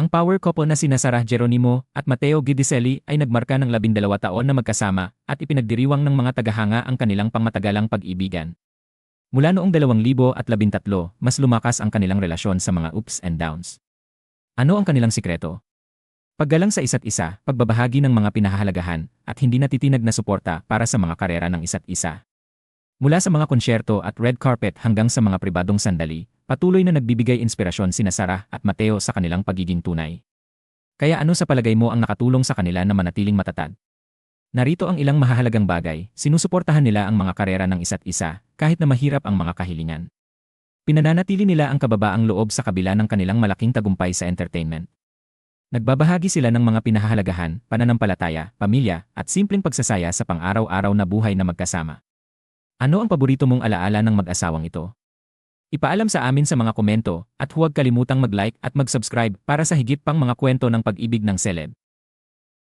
Ang power couple na sina Sarah Geronimo at Matteo Gidicelli ay nagmarka ng labindalawa taon na magkasama at ipinagdiriwang ng mga tagahanga ang kanilang pangmatagalang pag-ibigan. Mula noong 2013, mas lumakas ang kanilang relasyon sa mga ups and downs. Ano ang kanilang sikreto? Paggalang sa isa't isa, pagbabahagi ng mga pinahahalagahan, at hindi natitinag na suporta para sa mga karera ng isa't isa. Mula sa mga konsyerto at red carpet hanggang sa mga pribadong sandali, patuloy na nagbibigay inspirasyon sina Sarah at Mateo sa kanilang pagiging tunay. Kaya ano sa palagay mo ang nakatulong sa kanila na manatiling matatag? Narito ang ilang mahahalagang bagay, sinusuportahan nila ang mga karera ng isa't isa, kahit na mahirap ang mga kahilingan. Pinananatili nila ang kababaang loob sa kabila ng kanilang malaking tagumpay sa entertainment. Nagbabahagi sila ng mga pinahahalagahan, pananampalataya, pamilya, at simpleng pagsasaya sa pang-araw-araw na buhay na magkasama. Ano ang paborito mong alaala ng mag-asawang ito? Ipaalam sa amin sa mga komento at huwag kalimutang mag-like at mag-subscribe para sa higit pang mga kwento ng pag-ibig ng celeb.